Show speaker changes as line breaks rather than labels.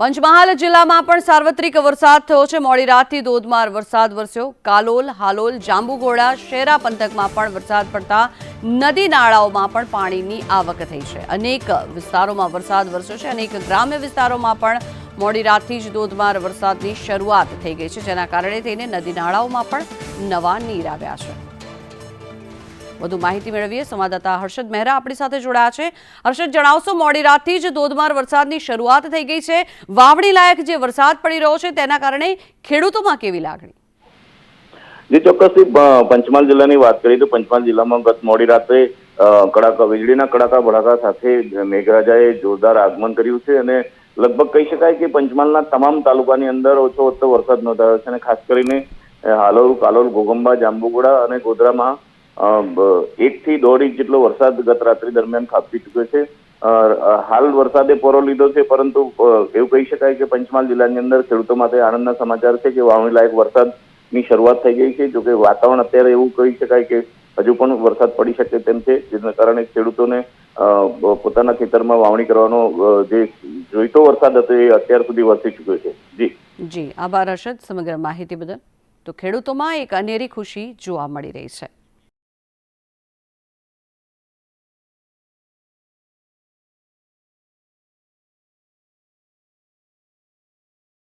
પંચમહાલ જિલ્લામાં પણ સાર્વત્રિક વરસાદ થયો છે. મોડી રાતથી ધોધમાર વરસાદ વરસ્યો. કાલોલ, હાલોલ, જાંબુઘોડા, શેરા પંથકમાં પણ વરસાદ પડતા નદી નાળાઓમાં પણ પાણીની આવક થઈ છે. અનેક વિસ્તારોમાં વરસાદ વરસ્યો છે. અનેક ગ્રામ્ય વિસ્તારોમાં પણ મોડી રાતથી જ ધોધમાર વરસાદની શરૂઆત થઈ ગઈ છે, જેના કારણે થઈને નદી નાળાઓમાં પણ નવા નીર આવ્યા છે. વધુ માહિતી મેળવીએ. સંવાદદાતા હર્ષદ મહેરા આપણી સાથે જોડાયા છે. હર્ષદ, જણાવશો, મોડી રાતથી જ ધોધમાર વરસાદની શરૂઆત થઈ ગઈ છે. વાવણી લાયક જે વરસાદ પડી રહ્યો છે, તેના કારણે ખેડૂતોમાં કેવી લાગણી?
જે, ચોક્કસથી પંચમહાલ જિલ્લાની વાત કરીએ તો પંચમહાલ જિલ્લામાં ગત મોડી રાત્રે કડાકા, વીજળીના કડાકા, ભડાકા સાથે મેઘરાજાએ જોરદાર આગમન કર્યું છે અને લગભગ કહી શકાય કે પંચમહાલના તમામ તાલુકાની અંદર ઓછો ઓછો વરસાદ નોંધાયો છે અને ખાસ કરીને હાલોલ, કાલોલ ઘોગંબા જાંબુગોડા અને ગોધરામાં એકથી દોઢ ઇંચ જેટલો વરસાદ ગત રાત્રિ દરમિયાન ખાબકી ચૂક્યો છે. હાલ વરસાદે પોરો લીધો છે, પરંતુ એવું કહી શકાય કે પંચમહાલ જિલ્લાની અંદર ખેડૂતો માટે આનંદના સમાચાર છે કે વાવણી લાયક વરસાદની શરૂઆત થઈ ગઈ છે. જોકે વાતાવરણ અત્યારે એવું કહી શકાય કે હજુ પણ વરસાદ પડી શકે તેમ છે, જેના કારણે ખેડૂતોને પોતાના ખેતરમાં વાવણી કરવાનો જે જોઈતો વરસાદ હતો એ અત્યાર સુધી વરસી ચૂક્યો છે. જી.
જી, આભાર હર્ષદ સમગ્ર માહિતી બદલ. તો ખેડૂતોમાં એક અનેરી ખુશી જોવા મળી રહી છે.